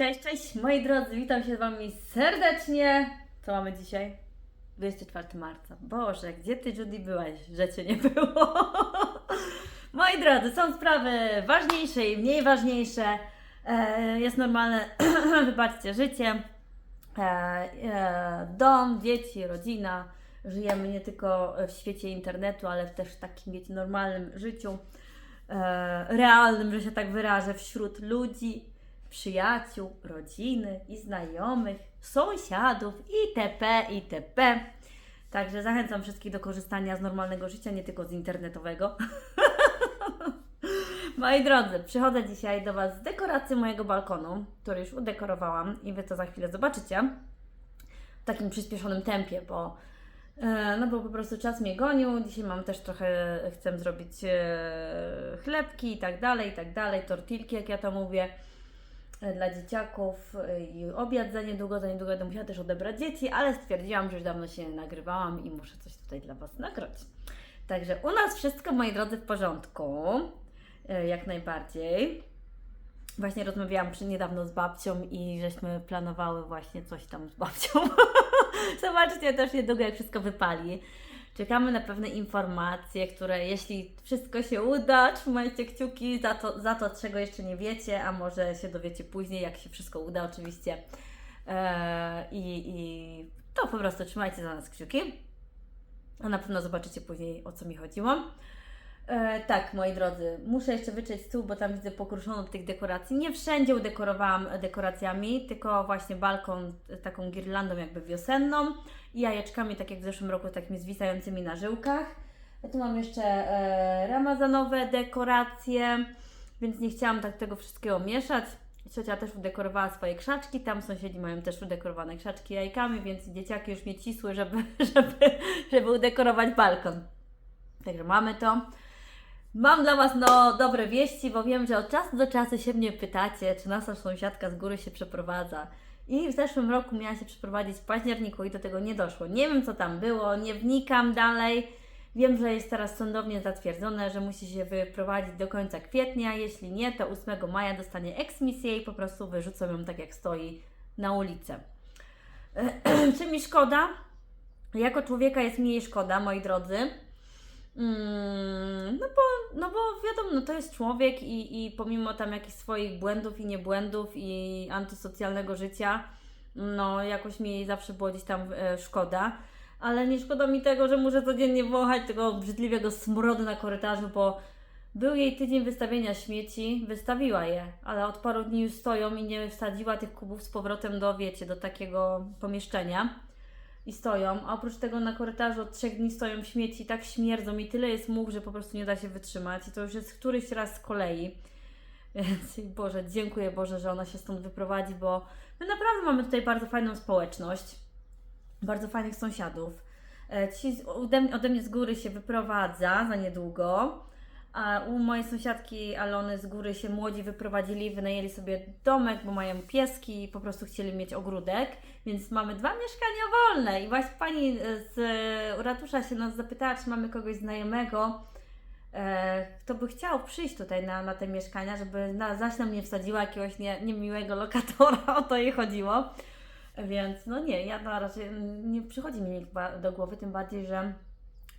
Cześć, cześć moi drodzy, witam się z Wami serdecznie. Co mamy dzisiaj? 24 marca. Boże, gdzie Ty Judy byłaś, że Cię nie było? moi drodzy, są sprawy ważniejsze i mniej ważniejsze. E, jest normalne, wybaczcie, życie. E, e, dom, dzieci, rodzina. Żyjemy nie tylko w świecie internetu, ale też w takim, wiecie, normalnym życiu. Realnym, że się tak wyrażę, wśród ludzi, przyjaciół, rodziny i znajomych, sąsiadów itp. itp. Także zachęcam wszystkich do korzystania z normalnego życia, nie tylko z internetowego. Moi drodzy, przychodzę dzisiaj do Was z dekoracji mojego balkonu, który już udekorowałam i Wy to za chwilę zobaczycie w takim przyspieszonym tempie, bo E, No bo po prostu czas mnie gonił. Dzisiaj mam też trochę, chcę zrobić e, chlebki i tak dalej, i tak dalej, tortilki, jak ja to mówię, dla dzieciaków e, i obiad za niedługo, za niedługo będę musiała też odebrać dzieci, ale stwierdziłam, że już dawno się nagrywałam i muszę coś tutaj dla Was nagrać. Także u nas wszystko, moi drodzy, w porządku, e, jak najbardziej. Właśnie rozmawiałam przy niedawno z babcią i żeśmy planowały właśnie coś tam z babcią. Zobaczcie też niedługo, jak wszystko wypali. Czekamy na pewne informacje, które jeśli wszystko się uda, trzymajcie kciuki za to, za to czego jeszcze nie wiecie, a może się dowiecie później, jak się wszystko uda oczywiście. Eee, i, I to po prostu trzymajcie za nas kciuki. A na pewno zobaczycie później, o co mi chodziło. E, tak, moi drodzy, muszę jeszcze wyczeć stół, bo tam widzę pokruszoną tych dekoracji. Nie wszędzie udekorowałam dekoracjami, tylko właśnie balkon taką girlandą jakby wiosenną i jajeczkami, tak jak w zeszłym roku, takimi zwisającymi na żyłkach. Ja tu mam jeszcze e, ramazanowe dekoracje, więc nie chciałam tak tego wszystkiego mieszać. Ciocia też udekorowała swoje krzaczki, tam sąsiedzi mają też udekorowane krzaczki jajkami, więc dzieciaki już mnie cisły, żeby, żeby, żeby udekorować balkon. Także mamy to. Mam dla Was no, dobre wieści, bo wiem, że od czasu do czasu się mnie pytacie, czy nasza sąsiadka z góry się przeprowadza. I w zeszłym roku miała się przeprowadzić w październiku i do tego nie doszło. Nie wiem, co tam było, nie wnikam dalej. Wiem, że jest teraz sądownie zatwierdzone, że musi się wyprowadzić do końca kwietnia. Jeśli nie, to 8 maja dostanie eksmisję i po prostu wyrzucą ją tak, jak stoi na ulicę. czy mi szkoda? Jako człowieka jest mi jej szkoda, moi drodzy. Mm, no bo, no bo wiadomo, no to jest człowiek i, i pomimo tam jakichś swoich błędów i niebłędów i antysocjalnego życia, no jakoś mi zawsze było gdzieś tam e, szkoda. Ale nie szkoda mi tego, że muszę codziennie wąchać tego obrzydliwego smrodu na korytarzu, bo był jej tydzień wystawienia śmieci, wystawiła je, ale od paru dni już stoją i nie wsadziła tych kubów z powrotem do, wiecie, do takiego pomieszczenia i stoją, a oprócz tego na korytarzu od trzech dni stoją śmieci, tak śmierdzą i tyle jest much, że po prostu nie da się wytrzymać i to już jest któryś raz z kolei. Więc Boże, dziękuję Boże, że ona się stąd wyprowadzi, bo my naprawdę mamy tutaj bardzo fajną społeczność, bardzo fajnych sąsiadów. E, Ci ode ode mnie z góry się wyprowadza za niedługo, a u mojej sąsiadki Alony z góry się młodzi wyprowadzili, wynajęli sobie domek, bo mają pieski i po prostu chcieli mieć ogródek, więc mamy dwa mieszkania wolne. I właśnie pani z e, ratusza się nas zapytała, czy mamy kogoś znajomego, e, kto by chciał przyjść tutaj na, na te mieszkania, żeby na, zaś nam nie wsadziła jakiegoś nie, niemiłego lokatora, o to jej chodziło. Więc no nie, ja na razie mm, nie przychodzi mi nikt do głowy, tym bardziej, że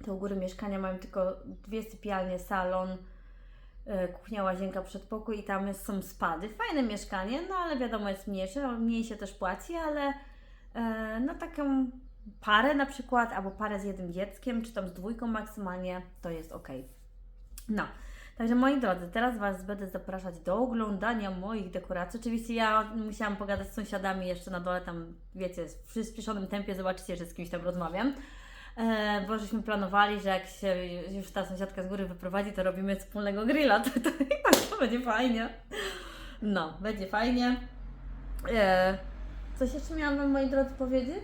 te u góry mieszkania mają tylko dwie sypialnie, salon, e, kuchnia, łazienka, przedpokój i tam są spady. Fajne mieszkanie, no ale wiadomo jest mniejsze, mniej się też płaci, ale e, no taką parę na przykład, albo parę z jednym dzieckiem, czy tam z dwójką maksymalnie, to jest ok. No, także moi drodzy, teraz Was będę zapraszać do oglądania moich dekoracji. Oczywiście ja musiałam pogadać z sąsiadami jeszcze na dole, tam wiecie, w przyspieszonym tempie, zobaczycie, że z kimś tam rozmawiam. E, bo żeśmy planowali, że jak się już ta sąsiadka z góry wyprowadzi, to robimy wspólnego grilla. To, to, to będzie fajnie. No, będzie fajnie. E, coś jeszcze miałam moi drodzy, powiedzieć?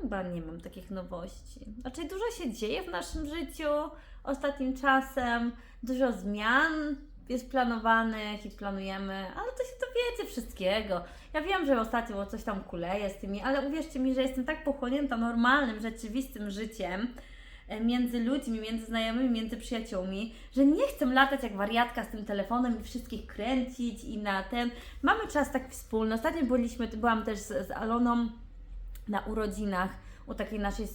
Chyba nie mam takich nowości. Znaczy, dużo się dzieje w naszym życiu ostatnim czasem, dużo zmian jest planowanych i planujemy, ale to się dowiecie wszystkiego. Ja wiem, że ostatnio coś tam kuleje z tymi, ale uwierzcie mi, że jestem tak pochłonięta normalnym, rzeczywistym życiem, e, między ludźmi, między znajomymi, między przyjaciółmi, że nie chcę latać jak wariatka z tym telefonem i wszystkich kręcić i na ten. Mamy czas taki wspólny. Ostatnio byliśmy, byłam też z, z Aloną na urodzinach u takiej naszej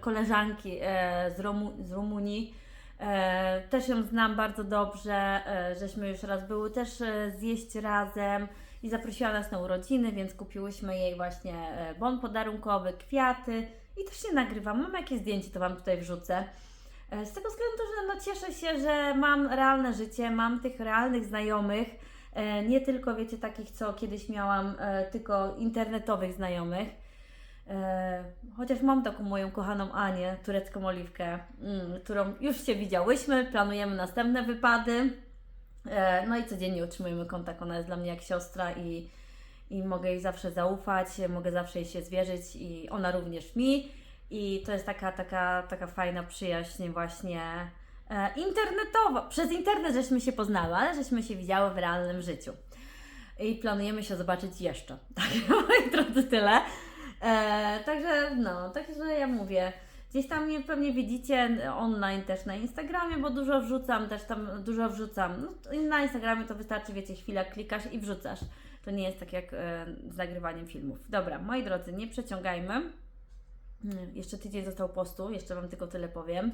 koleżanki e, z, Romu, z Rumunii. E, też ją znam bardzo dobrze, e, żeśmy już raz były też e, zjeść razem i zaprosiła nas na urodziny, więc kupiłyśmy jej właśnie bon podarunkowy, kwiaty i też się nagrywam. Mam jakieś zdjęcie, to Wam tutaj wrzucę. Z tego względu, że no cieszę się, że mam realne życie, mam tych realnych znajomych, nie tylko wiecie takich, co kiedyś miałam, tylko internetowych znajomych. E, chociaż mam taką moją kochaną Anię, turecką oliwkę, mm, którą już się widziałyśmy, planujemy następne wypady. E, no i codziennie utrzymujemy kontakt. Ona jest dla mnie jak siostra i, i mogę jej zawsze zaufać, mogę zawsze jej się zwierzyć i ona również mi. I to jest taka, taka, taka fajna przyjaźń właśnie e, internetowa. Przez internet żeśmy się poznały, ale żeśmy się widziały w realnym życiu. I planujemy się zobaczyć jeszcze. Tak, moi drodzy, tyle. E, także no, także ja mówię, gdzieś tam mnie pewnie widzicie online też na Instagramie, bo dużo wrzucam, też tam dużo wrzucam. No, na Instagramie to wystarczy, wiecie, chwilę klikasz i wrzucasz. To nie jest tak jak e, z nagrywaniem filmów. Dobra, moi drodzy, nie przeciągajmy. Mm, Jeszcze tydzień został postu, jeszcze Wam tylko tyle powiem.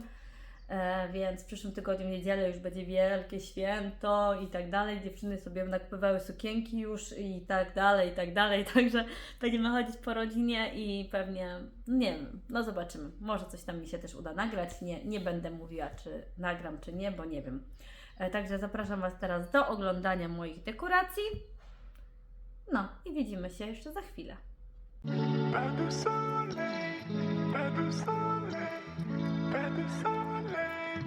E, więc w przyszłym tygodniu, w niedzielę już będzie wielkie święto i tak dalej. Dziewczyny sobie nakupywały sukienki już i tak dalej, i tak dalej. Także będziemy chodzić po rodzinie i pewnie, nie wiem, no zobaczymy. Może coś tam mi się też uda nagrać. Nie, nie będę mówiła, czy nagram, czy nie, bo nie wiem. E, także zapraszam Was teraz do oglądania moich dekoracji. No i widzimy się jeszcze za chwilę.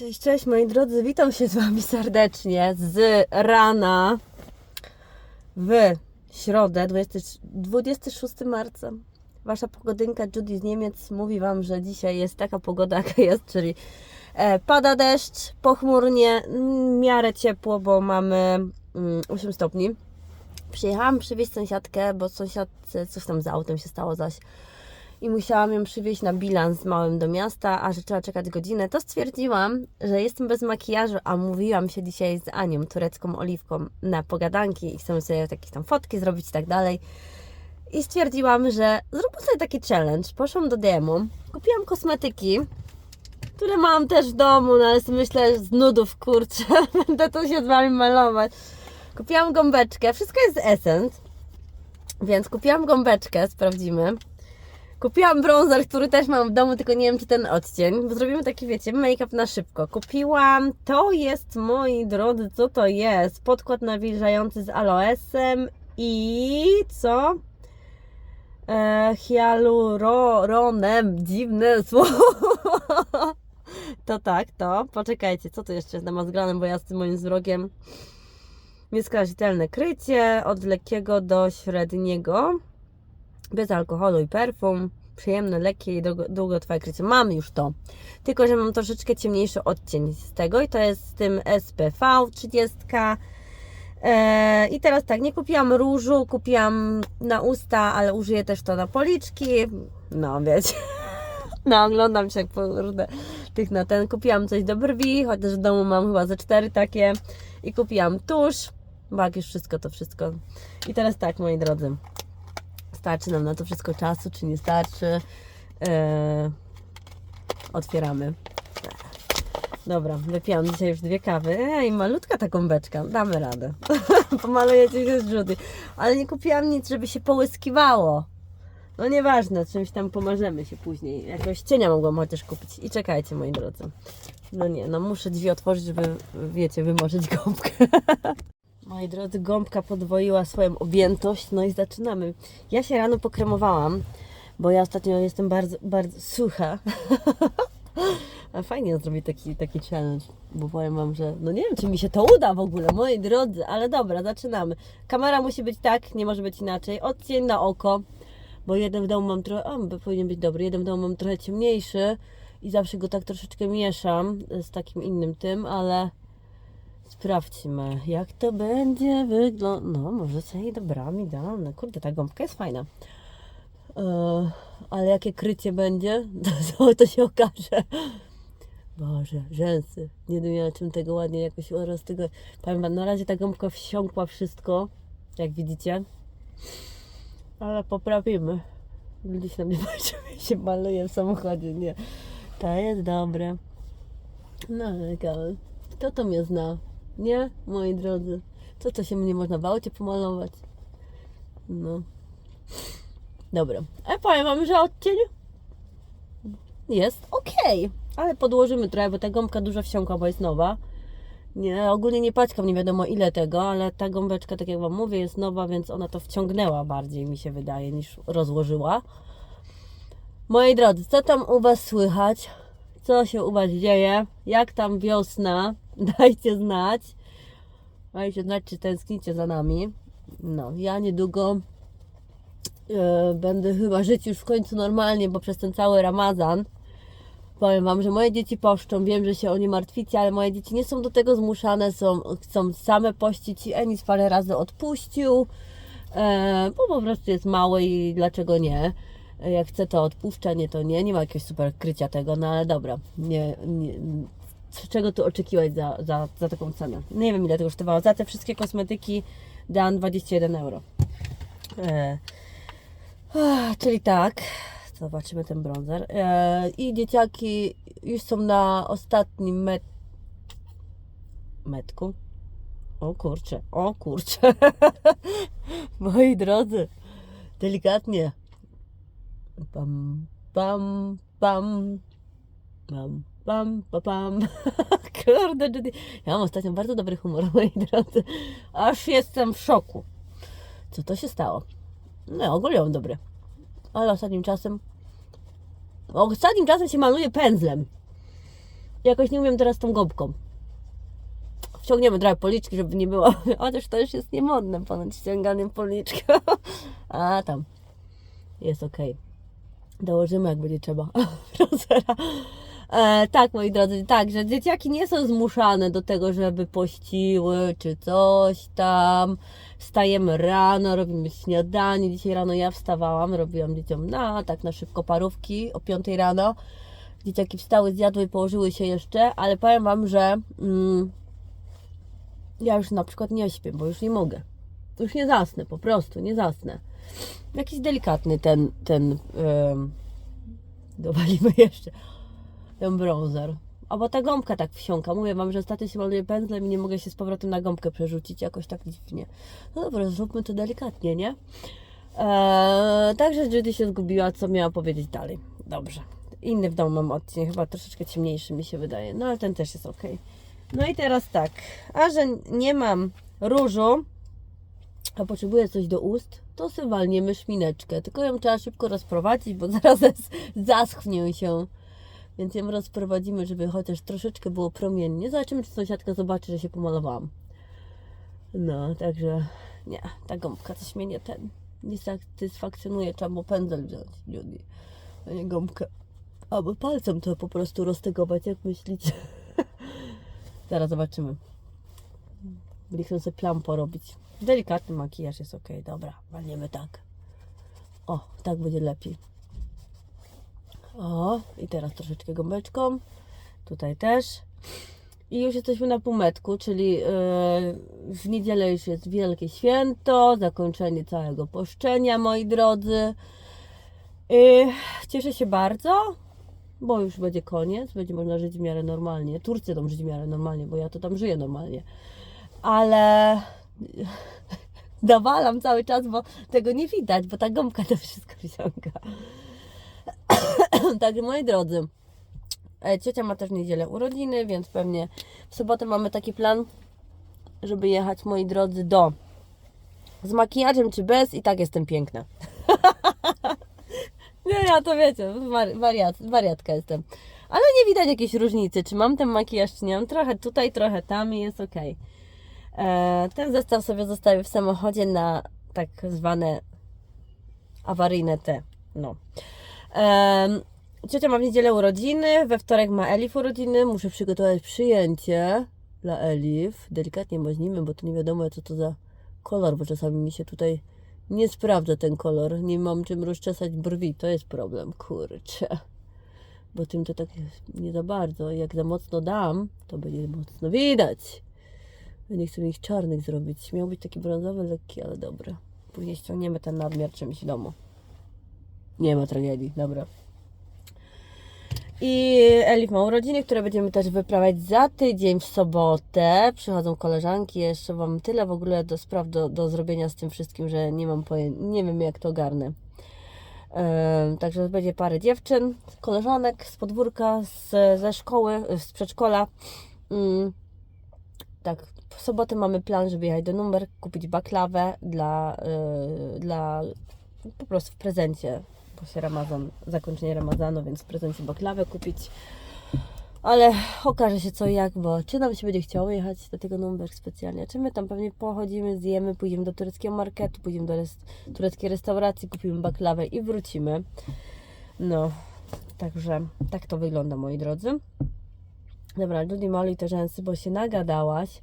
Cześć, cześć moi drodzy, witam się z Wami serdecznie z rana w środę, 20, 26 marca. Wasza pogodynka Judy z Niemiec mówi Wam, że dzisiaj jest taka pogoda, jaka jest, czyli e, pada deszcz, pochmurnie, miarę ciepło, bo mamy mm, 8 stopni. Przyjechałam przywieźć sąsiadkę, bo sąsiadce coś tam z autem się stało zaś i musiałam ją przywieźć na bilans małym do miasta, a że trzeba czekać godzinę, to stwierdziłam, że jestem bez makijażu, a mówiłam się dzisiaj z Anią, turecką oliwką, na pogadanki i chcemy sobie jakieś tam fotki zrobić i tak dalej. I stwierdziłam, że zróbmy sobie taki challenge. Poszłam do demo, kupiłam kosmetyki, które mam też w domu, no ale myślę z nudów, kurczę, będę to się z Wami malować. Kupiłam gąbeczkę, wszystko jest z Essence, więc kupiłam gąbeczkę, sprawdzimy. Kupiłam bronzer, który też mam w domu, tylko nie wiem czy ten odcień, bo zrobimy taki, wiecie, make-up na szybko. Kupiłam, to jest, moi drodzy, co to jest? Podkład nawilżający z aloesem i co? E, hialuronem, dziwne słowo. To tak, to. Poczekajcie, co to jeszcze jest namazgrane, bo ja z tym moim wzrokiem nieskazitelne krycie od lekkiego do średniego bez alkoholu i perfum, przyjemne, lekkie i długo- długotrwałe krycie. Mam już to, tylko że mam troszeczkę ciemniejszy odcień z tego i to jest z tym SPV 30. Eee, I teraz tak, nie kupiłam różu, kupiłam na usta, ale użyję też to na policzki. No wiecie, no oglądam się jak po różne tych na ten. Kupiłam coś do brwi, chociaż w domu mam chyba ze cztery takie. I kupiłam tusz, bo jak już wszystko, to wszystko. I teraz tak, moi drodzy starczy nam na to wszystko czasu, czy nie starczy. Eee, otwieramy. Dobra, wypiłam dzisiaj już dwie kawy. Ej, malutka ta gąbeczka, damy radę. Pomalujecie się z Judy. Ale nie kupiłam nic, żeby się połyskiwało. No nieważne, czymś tam pomarzemy się później. Jakiegoś cienia mogłam chociaż kupić. I czekajcie, moi drodzy. No nie, no muszę drzwi otworzyć, żeby, wiecie, wymożyć gąbkę. Moi drodzy, gąbka podwoiła swoją objętość, no i zaczynamy. Ja się rano pokremowałam, bo ja ostatnio jestem bardzo, bardzo sucha. A fajnie zrobić taki, taki challenge, bo powiem Wam, że no nie wiem, czy mi się to uda w ogóle, moi drodzy, ale dobra, zaczynamy. Kamera musi być tak, nie może być inaczej. Odcień na oko, bo jeden w domu mam trochę, o, powinien być dobry, jeden w domu mam trochę ciemniejszy i zawsze go tak troszeczkę mieszam z takim innym tym, ale sprawdźmy, jak to będzie wyglądać. No, może sobie dobrami dam. Kurde, ta gąbka jest fajna. E, ale jakie krycie będzie, to, to się okaże. Boże, rzęsy. Nie wiem, na czym tego ładnie jakoś tego. Wam, na razie ta gąbka wsiąkła wszystko, jak widzicie. Ale poprawimy. Gdzieś na mnie patrzy, się maluje w samochodzie. Nie. To jest dobre. No, ale kto to mnie zna? Nie, moi drodzy. Co to się mnie można w aucie pomalować? No. Dobra. A powiem wam, że odcień jest ok, ale podłożymy trochę, bo ta gąbka dużo wsiąkła, bo jest nowa. Nie, ogólnie nie paćkam nie wiadomo ile tego, ale ta gąbeczka, tak jak Wam mówię, jest nowa, więc ona to wciągnęła bardziej, mi się wydaje, niż rozłożyła. Moi drodzy, co tam u Was słychać? Co się u Was dzieje? Jak tam wiosna? Dajcie znać. Dajcie znać, czy tęsknicie za nami. No, ja niedługo e, będę chyba żyć już w końcu normalnie, bo przez ten cały Ramazan powiem Wam, że moje dzieci poszczą, wiem, że się o nie martwicie, ale moje dzieci nie są do tego zmuszane, są, chcą same pościć i Enis parę razy odpuścił, e, bo po prostu jest mały i dlaczego nie. E, Jak chce to odpuszcza, nie to nie, nie ma jakiegoś super krycia tego, no ale dobra, nie, nie, czego tu oczekiwać za, za, za taką cenę? Nie wiem ile to kosztowało, za te wszystkie kosmetyki dam 21 euro. E, Czyli tak, zobaczymy ten bronzer. E, I dzieciaki już są na ostatnim met... metku. O kurczę, o kurczę. Moi drodzy, delikatnie. Pam, pam, pam. Pam, pam, pam, pam. Kurde, Judy. Ja mam ostatnio bardzo dobry humor, moi drodzy. Aż jestem w szoku. Co to się stało? No, ogólnie mam dobry. Ale ostatnim czasem. Ostatnim czasem się maluje pędzlem. Jakoś nie umiem teraz tą gąbką. Wciągniemy trochę policzki, żeby nie było. Chociaż to już jest niemodne, ponad ściąganiem policzka. A tam. Jest ok. Dołożymy, jak będzie trzeba. Browsera. E, tak, moi drodzy, tak, że dzieciaki nie są zmuszane do tego, żeby pościły czy coś tam. Wstajemy rano, robimy śniadanie. Dzisiaj rano ja wstawałam, robiłam dzieciom na tak na szybko parówki o 5 rano. Dzieciaki wstały, zjadły, położyły się jeszcze, ale powiem Wam, że mm, ja już na przykład nie śpię, bo już nie mogę. Już nie zasnę, po prostu, nie zasnę. Jakiś delikatny ten, ten, em, dowalimy jeszcze, ten bronzer. Albo ta gąbka tak wsiąka. Mówię Wam, że ostatnio się maluję pędzlem i nie mogę się z powrotem na gąbkę przerzucić. Jakoś tak dziwnie. No dobra, zróbmy to delikatnie, nie? Eee, także Judy się zgubiła, co miała powiedzieć dalej. Dobrze. Inny w domu mam odcień, chyba troszeczkę ciemniejszy mi się wydaje. No ale ten też jest ok. No i teraz tak. A że nie mam różu, a potrzebuję coś do ust, to sobie walniemy szmineczkę. Tylko ją trzeba szybko rozprowadzić, bo zaraz zaschnie się. Więc ją rozprowadzimy, żeby chociaż troszeczkę było promiennie. Zobaczymy, czy sąsiadka zobaczy, że się pomalowałam. No, także nie, ta gąbka coś mnie nie ten, nie satysfakcjonuje. Trzeba było pędzel wziąć, Judy, a nie gąbkę. Albo palcem to po prostu roztegować, jak myślicie? Zaraz zobaczymy. Chcą sobie plam porobić. Delikatny makijaż jest ok, dobra, walniemy tak. O, tak będzie lepiej. O, i teraz troszeczkę gąbeczką. Tutaj też. I już jesteśmy na półmetku, czyli yy, w niedzielę już jest Wielkie Święto, zakończenie całego poszczenia, moi drodzy. Yy, cieszę się bardzo. bo już będzie koniec, będzie można żyć w miarę normalnie. Turcy tam żyć w miarę normalnie, bo ja to tam żyję normalnie. Ale nawalam cały czas, bo tego nie widać, bo ta gąbka to wszystko wsiąka. Także moi drodzy, e, ciocia ma też niedzielę urodziny, więc pewnie w sobotę mamy taki plan, żeby jechać, moi drodzy, do z makijażem czy bez i tak jestem piękna. nie, ja to wiecie, wari- wariat, wariatka jestem. Ale nie widać jakiejś różnicy, czy mam ten makijaż, czy nie mam. Trochę tutaj, trochę tam i jest ok. E, ten zestaw sobie zostawię w samochodzie na tak zwane awaryjne te. No. Ciocia ma w niedzielę urodziny, we wtorek ma Elif urodziny. Muszę przygotować przyjęcie dla Elif. Delikatnie maźnimy, bo to nie wiadomo co to za kolor, bo czasami mi się tutaj nie sprawdza ten kolor. Nie mam czym rozczesać brwi, to jest problem, kurczę. Bo tym to tak nie za bardzo. Jak za mocno dam, to będzie mocno widać. Nie chcę ich czarnych zrobić. Miał być taki brązowy, lekki, ale dobra. Później ściągniemy ten nadmiar czymś domu. Nie ma tragedii, dobra. I Elif ma urodziny, które będziemy też wyprawiać za tydzień w sobotę. Przychodzą koleżanki, jeszcze mam tyle w ogóle do spraw do, do zrobienia z tym wszystkim, że nie mam pojęcia, nie wiem jak to ogarnę. Em, Także będzie parę dziewczyn, koleżanek z podwórka, z, ze szkoły, z przedszkola. Mm, tak, w sobotę mamy plan, żeby jechać do numer, kupić baklawę dla, y, dla po prostu w prezencie, bo się Ramazan, zakończenie Ramazanu, więc w prezencie baklawę kupić. Ale okaże się co i jak, bo czy nam się będzie chciało jechać do tego numer specjalnie, czy my tam pewnie pochodzimy, zjemy, pójdziemy do tureckiego marketu, pójdziemy do tureckiej restauracji, kupimy baklawę i wrócimy. No, także tak to wygląda, moi drodzy. Dobra, Judy Molly te rzęsy, bo się nagadałaś.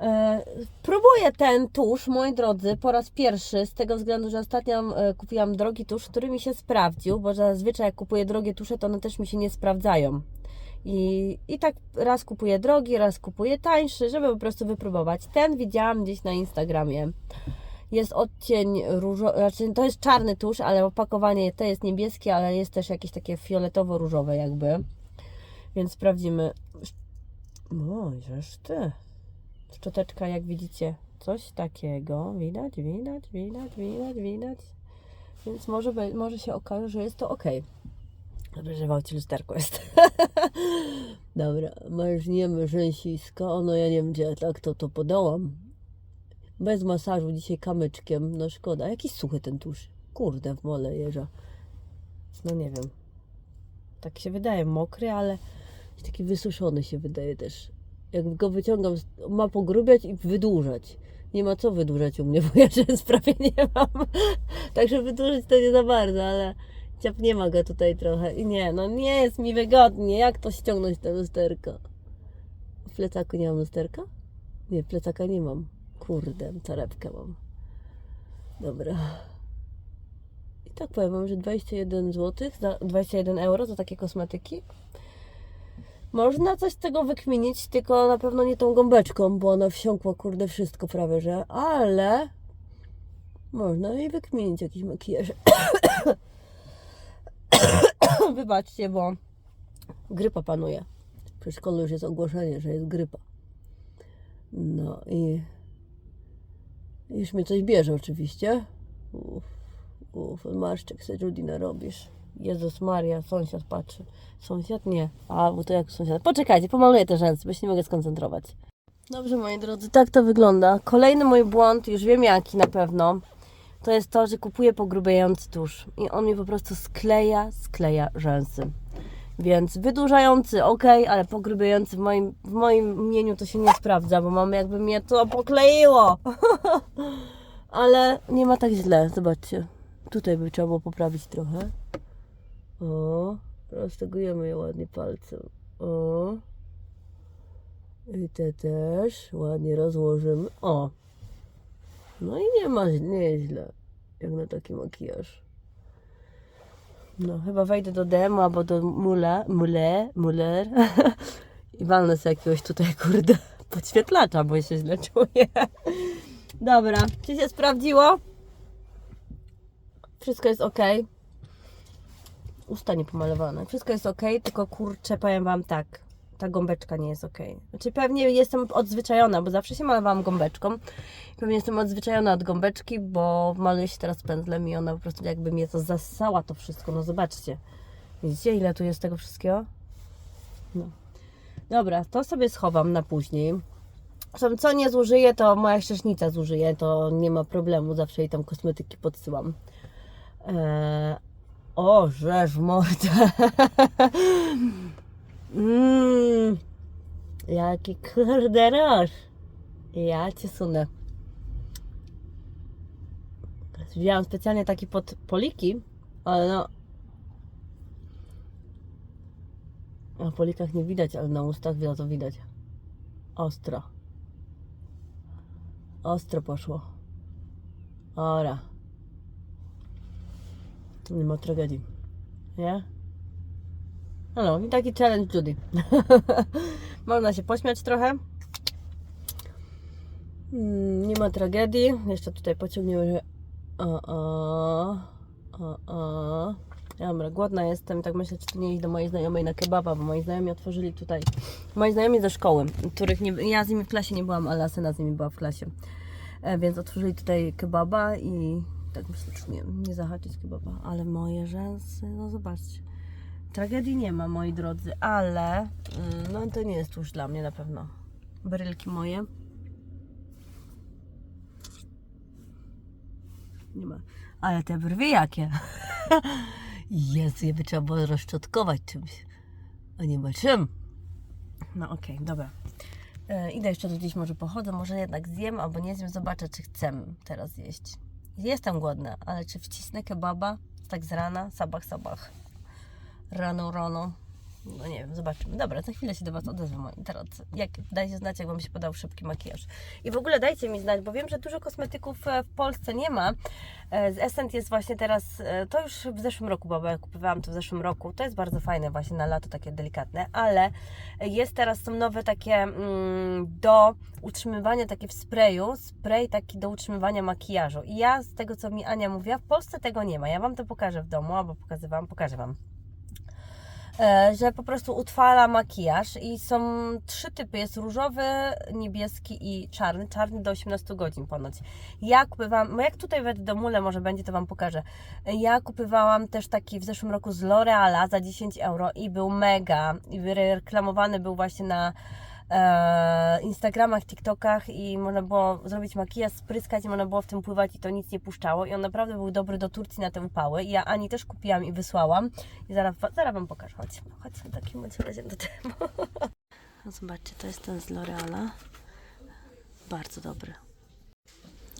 E, próbuję ten tusz, moi drodzy, po raz pierwszy, z tego względu, że ostatnio e, kupiłam drogi tusz, który mi się sprawdził, bo zazwyczaj jak kupuję drogie tusze, to one też mi się nie sprawdzają. I, I tak raz kupuję drogi, raz kupuję tańszy, żeby po prostu wypróbować. Ten widziałam gdzieś na Instagramie. Jest odcień różowy, znaczy to jest czarny tusz, ale opakowanie to jest niebieskie, ale jest też jakieś takie fioletowo-różowe jakby. Więc sprawdzimy. O, żeż ty. Szczoteczka, jak widzicie, coś takiego. Widać, widać, widać, widać, widać. Więc może, może się okaże, że jest to ok. W aucie lusterko jest. Dobra, marzniemy rzęsisko. No ja nie wiem, gdzie tak to, to podołam. Bez masażu, dzisiaj kamyczkiem. No szkoda. Jakiś suchy ten tusz. Kurde, w mole jeża. No nie wiem. Tak się wydaje, mokry, ale taki wysuszony się wydaje też. Jak go wyciągam, ma pogrubiać i wydłużać. Nie ma co wydłużać u mnie, bo ja rzęs prawie nie mam. Także wydłużyć to nie za bardzo, ale ciapnie ma go tutaj trochę. I nie, no nie jest mi wygodnie. Jak to ściągnąć te lusterko? W plecaku nie mam lusterka? Nie, plecaka nie mam. Kurde, torebkę mam. Dobra. I tak powiem wam, że 21 zł, za 21 euro za takie kosmetyki. Można coś z tego wykminić, tylko na pewno nie tą gąbeczką, bo ona wsiąkła, kurde, wszystko prawie, że. Ale można i wykminić jakiś makijaż. Wybaczcie, bo grypa panuje. W przedszkolu już jest ogłoszenie, że jest grypa. No i już mnie coś bierze oczywiście. Uf, uf, marszczek se Judy narobisz. Jezus Maria, sąsiad patrzy. Sąsiad nie. A, bo to jak sąsiad. Poczekajcie, pomaluję te rzęsy, bo się nie mogę skoncentrować. Dobrze, moi drodzy, tak to wygląda. Kolejny mój błąd, już wiem jaki na pewno, to jest to, że kupuję pogrubiający tusz i on mi po prostu skleja, skleja rzęsy. Więc wydłużający ok, ale pogrubiający w moim, w moim mnieniu to się nie sprawdza, bo mam jakby mnie to pokleiło. ale nie ma tak źle, zobaczcie. Tutaj by trzeba było poprawić trochę. O, roztegujemy je ładnie palcem. O. I te też ładnie rozłożymy. O. No i nie ma, nie jest źle. Jak na taki makijaż. No, chyba wejdę do DM albo do Mula, Mule, Muller i walnę sobie jakiegoś tutaj, kurde, podświetlacza, bo się źle czuję. Dobra, czy się sprawdziło? Wszystko jest ok. Usta nie pomalowane. Wszystko jest ok, tylko kurczę, powiem Wam tak, ta gąbeczka nie jest ok. Znaczy pewnie jestem odzwyczajona, bo zawsze się malowałam gąbeczką. Pewnie jestem odzwyczajona od gąbeczki, bo maluję się teraz pędzlem i ona po prostu jakby mnie to zasała to wszystko. No zobaczcie. Widzicie ile tu jest tego wszystkiego? No. Dobra, to sobie schowam na później. Zresztą co nie zużyję, to moja ścieżnica zużyje, to nie ma problemu, zawsze jej tam kosmetyki podsyłam. Eee, o, żeż mordę. mm, jaki kurde roż. Ja cię sunę. Wzięłam specjalnie taki pod poliki, ale no... Na polikach nie widać, ale na ustach to widać. Ostro. Ostro poszło. Ora. Nie ma tragedii. Nie? No, i taki challenge Judy. Można się pośmiać trochę. Mm, Nie ma tragedii. Jeszcze tutaj pociągniemy, że... O, o, o, o. Dobra, głodna jestem. Tak myślę, czy tu nie iść do mojej znajomej na kebaba, bo moi znajomi otworzyli tutaj. Moi znajomi ze szkoły, których nie, ja z nimi w klasie nie byłam, ale Asyna z nimi była w klasie. E, więc otworzyli tutaj kebaba i tak myślę, czy nie, zahaczyć kebaba. Ale moje rzęsy, no zobaczcie. Tragedii nie ma, moi drodzy, ale mm, no to nie jest już dla mnie na pewno. Brylki moje. Nie ma. Ale te brwi jakie? Jezu, je by trzeba było rozczotkować czymś. A nie ma czym. No okej, dobra. E, idę jeszcze gdzieś może pochodzę, może jednak zjem albo nie zjem, zobaczę czy chcę teraz jeść. Jestem głodna, ale czy wcisnę kebaba tak z rana, sabach, sabach. Rano, rano. No nie wiem, zobaczymy. Dobra, za chwilę się do Was odezwę, moi drodzy. Jak, dajcie znać, jak Wam się podał szybki makijaż. I w ogóle dajcie mi znać, bo wiem, że dużo kosmetyków e, w Polsce nie ma. E, Z Essent jest właśnie teraz, e, to już w zeszłym roku, bo ja kupowałam to w zeszłym roku. To jest bardzo fajne właśnie na lato, takie delikatne, ale jest teraz, są nowe takie mm, do utrzymywania, takie w sprayu, spray taki do utrzymywania makijażu. I ja z tego, co mi Ania mówiła, w Polsce tego nie ma. Ja Wam to pokażę w domu, albo pokazywałam, pokażę Wam że po prostu utrwala makijaż i są trzy typy, jest różowy, niebieski i czarny, czarny do 18 godzin ponoć. Ja kupywałam, no jak tutaj w domule może będzie, to Wam pokażę. Ja kupywałam też taki w zeszłym roku z L'Oreala za 10 euro i był mega, i reklamowany był właśnie na e, Instagramach, TikTokach i można było zrobić makijaż, spryskać i można było w tym pływać i to nic nie puszczało i on naprawdę był dobry do Turcji na te upały. I ja Ani też kupiłam i wysłałam i zaraz, zaraz Wam pokażę, chodź, chodź w takim razie do temu. Zobaczcie, to jest ten z L'Oreala. Bardzo dobry.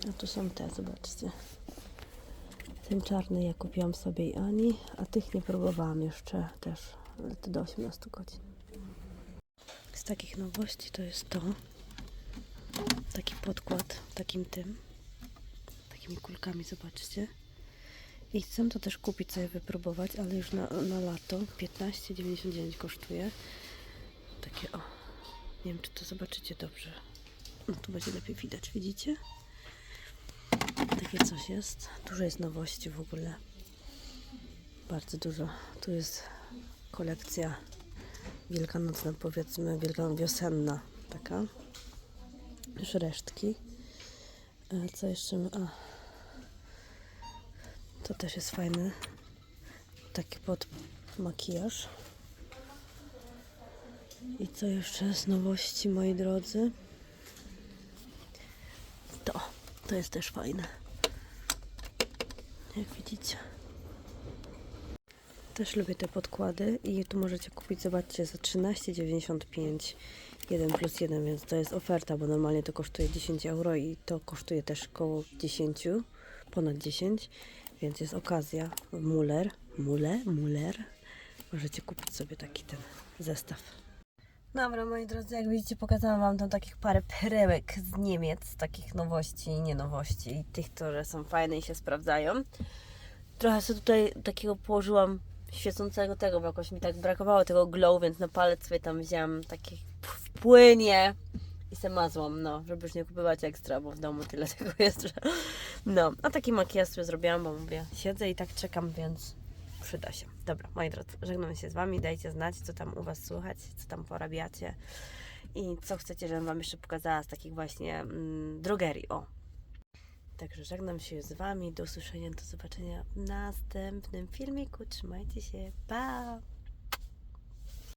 A tu są te, zobaczcie. Ten czarny ja kupiłam sobie i Ani, a tych nie próbowałam jeszcze też, ale to do 18 godzin. Takich nowości to jest to. Taki podkład takim tym. Takimi kulkami, zobaczcie. I chcę to też kupić sobie wypróbować, ale już na, na lato. 15,99 kosztuje. Takie o. Nie wiem, czy to zobaczycie dobrze. No tu będzie lepiej widać, widzicie? Takie coś jest. Dużo jest nowości w ogóle. Bardzo dużo. Tu jest kolekcja wielkanocna, powiedzmy, wielka wiosenna taka. Już resztki. Co jeszcze? A. To też jest fajny. Taki pod makijaż. I co jeszcze z nowości, moi drodzy? To, to jest też fajne. Jak widzicie. Też lubię te podkłady i tu możecie kupić, zobaczcie, za 13,95 1 plus 1, więc to jest oferta, bo normalnie to kosztuje 10 euro i to kosztuje też około 10, ponad 10, więc jest okazja. Muller, Muller, Muller. Możecie kupić sobie taki ten zestaw. Dobra, moi drodzy, jak widzicie, pokazałam Wam tam takich parę perełek z Niemiec, takich nowości i nie nowości, i tych, które są fajne i się sprawdzają. Trochę sobie tutaj takiego położyłam świecącego tego, bo jakoś mi tak brakowało tego glow, więc na palec sobie tam wziąłam taki płynie i se mazłam, no, żeby już nie kupować ekstra, bo w domu tyle tego jest, że... No, a taki makijaż sobie zrobiłam, bo mówię, siedzę i tak czekam, więc przyda się. Dobra, moi drodzy, żegnam się z Wami, dajcie znać, co tam u Was słychać, co tam porabiacie i co chcecie, żebym Wam jeszcze pokazała z takich właśnie mm, drogerii, o, Także żegnam się z Wami. Do usłyszenia, do zobaczenia w następnym filmiku. Trzymajcie się. Pa!